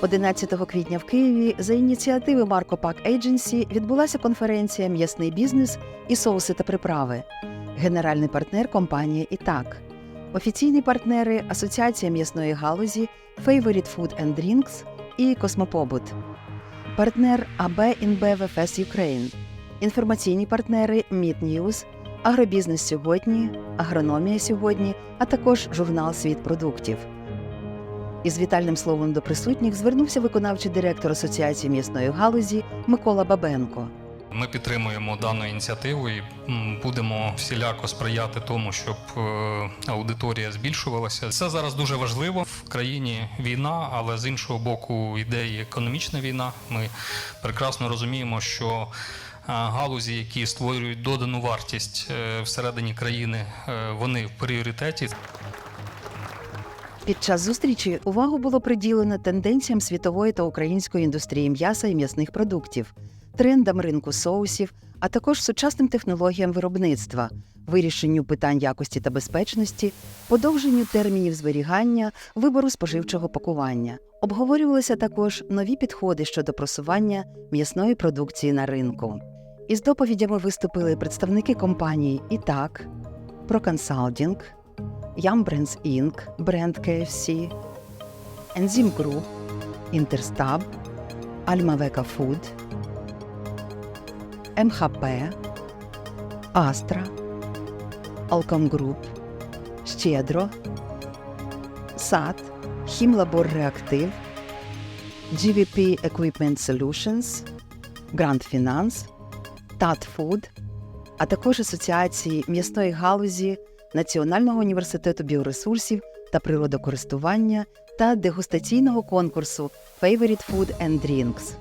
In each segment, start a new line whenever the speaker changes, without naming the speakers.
11 квітня в Києві за ініціативи Марко Пак Agency відбулася конференція М'ясний бізнес і соуси та приправи. Генеральний партнер компанія «Ітак». Офіційні партнери Асоціація м'ясної галузі, Favorite Food and Drinks і Космопобут. Партнер АБ InBev Ukraine. Інформаційні партнери Meat News, Агробізнес сьогодні, Агрономія сьогодні, а також журнал Світ продуктів. Із вітальним словом до присутніх звернувся виконавчий директор Асоціації м'ясної галузі Микола Бабенко.
Ми підтримуємо дану ініціативу і будемо всіляко сприяти тому, щоб е, аудиторія збільшувалася. Це зараз дуже важливо. В країні війна, але з іншого боку йде і економічна війна. Ми прекрасно розуміємо, що е, галузі, які створюють додану вартість е, всередині країни, вони в пріоритеті.
Під час зустрічі увагу було приділено тенденціям світової та української індустрії м'яса і м'ясних продуктів, трендам ринку соусів, а також сучасним технологіям виробництва, вирішенню питань якості та безпечності, подовженню термінів зберігання, вибору споживчого пакування. Обговорювалися також нові підходи щодо просування м'ясної продукції на ринку. Із доповідями виступили представники компаній «Ітак», «Проконсалдінг», Yum Brands Inc., бренд KFC, Enzyme Group, Interstab, Almaveca Food, МХП, Astra, Alcom Group, Щедро, САД, Хімлабор Реактив, GVP Equipment Solutions, Grand Finance, TAT Food, а також Асоціації м'ясної галузі Національного університету біоресурсів та природокористування та дегустаційного конкурсу Favorite Food and Drinks.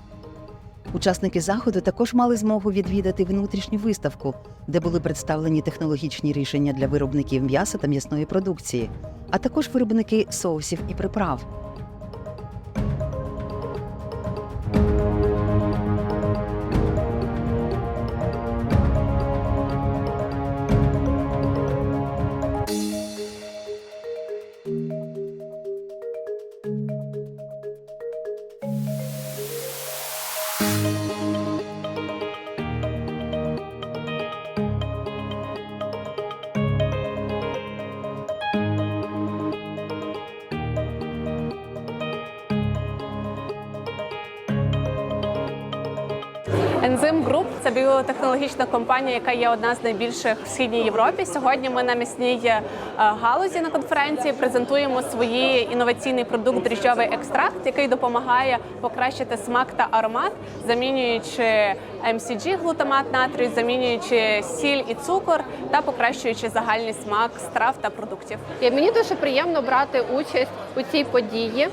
Учасники заходу також мали змогу відвідати внутрішню виставку, де були представлені технологічні рішення для виробників м'яса та м'ясної продукції, а також виробники соусів і приправ.
Ензим Груп це біотехнологічна компанія, яка є одна з найбільших в східній Європі. Сьогодні ми на м'ясній е, галузі на конференції презентуємо свій інноваційний продукт дріжджовий екстракт, який допомагає покращити смак та аромат, замінюючи MCG глутамат натрію, замінюючи сіль і цукор та покращуючи загальний смак страв та продуктів.
І мені дуже приємно брати участь у цій події.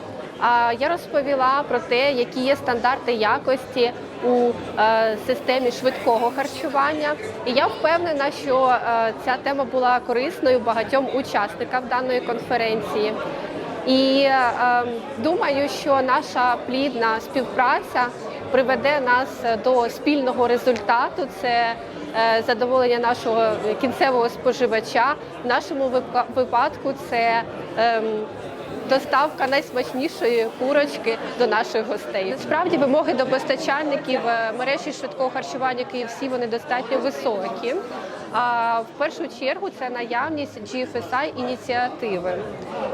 Я розповіла про те, які є стандарти якості у е, системі швидкого харчування. І я впевнена, що е, ця тема була корисною багатьом учасникам даної конференції. І е, думаю, що наша плідна співпраця приведе нас до спільного результату. Це е, задоволення нашого кінцевого споживача. В нашому випадку це ем, доставка найсмачнішої курочки до наших гостей. Справді вимоги до постачальників е, мережі швидкого харчування KFC вони достатньо високі. В першу чергу це наявність GFSI ініціативи.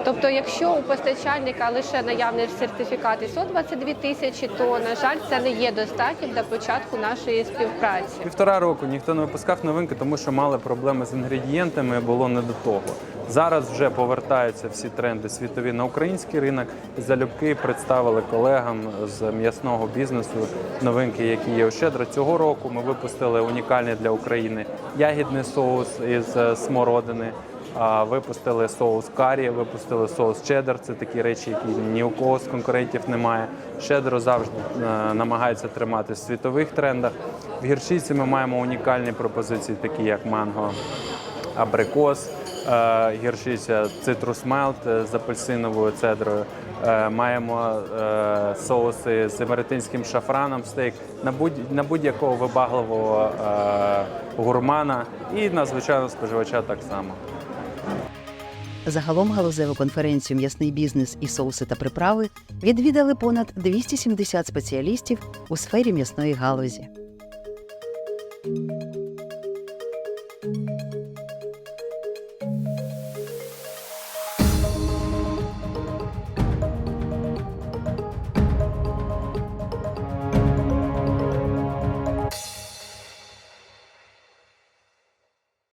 Тобто, якщо у постачальника лише наявний сертифікат ISO 22 тисячі, то на жаль, це не є достатнім для початку нашої співпраці.
Півтора року ніхто не випускав новинки, тому що мали проблеми з інгредієнтами, було не до того. Зараз вже повертаються всі тренди світові на український ринок. Залюбки представили колегам з м'ясного бізнесу новинки, які є у щедро. Цього року ми випустили унікальний для України ягідний соус із е, смородини. Випустили соус карі, випустили соус чеддер. Це такі речі, які ні у кого з конкурентів немає. Щедро завжди е, намагається тримати в світових трендах. В гірчиці ми маємо унікальні пропозиції, такі як манго, абрикос, гірчиця цитрус мелт з апельсиновою цедрою. Е, Маємо е, соуси з емеретинським шафраном, стейк на будь на будь-якого вибагливого е, гурмана і на звичайного споживача так само.
Загалом галузеву конференцію М'ясний бізнес і соуси та приправи відвідали понад 270 спеціалістів у сфері м'ясної галузі.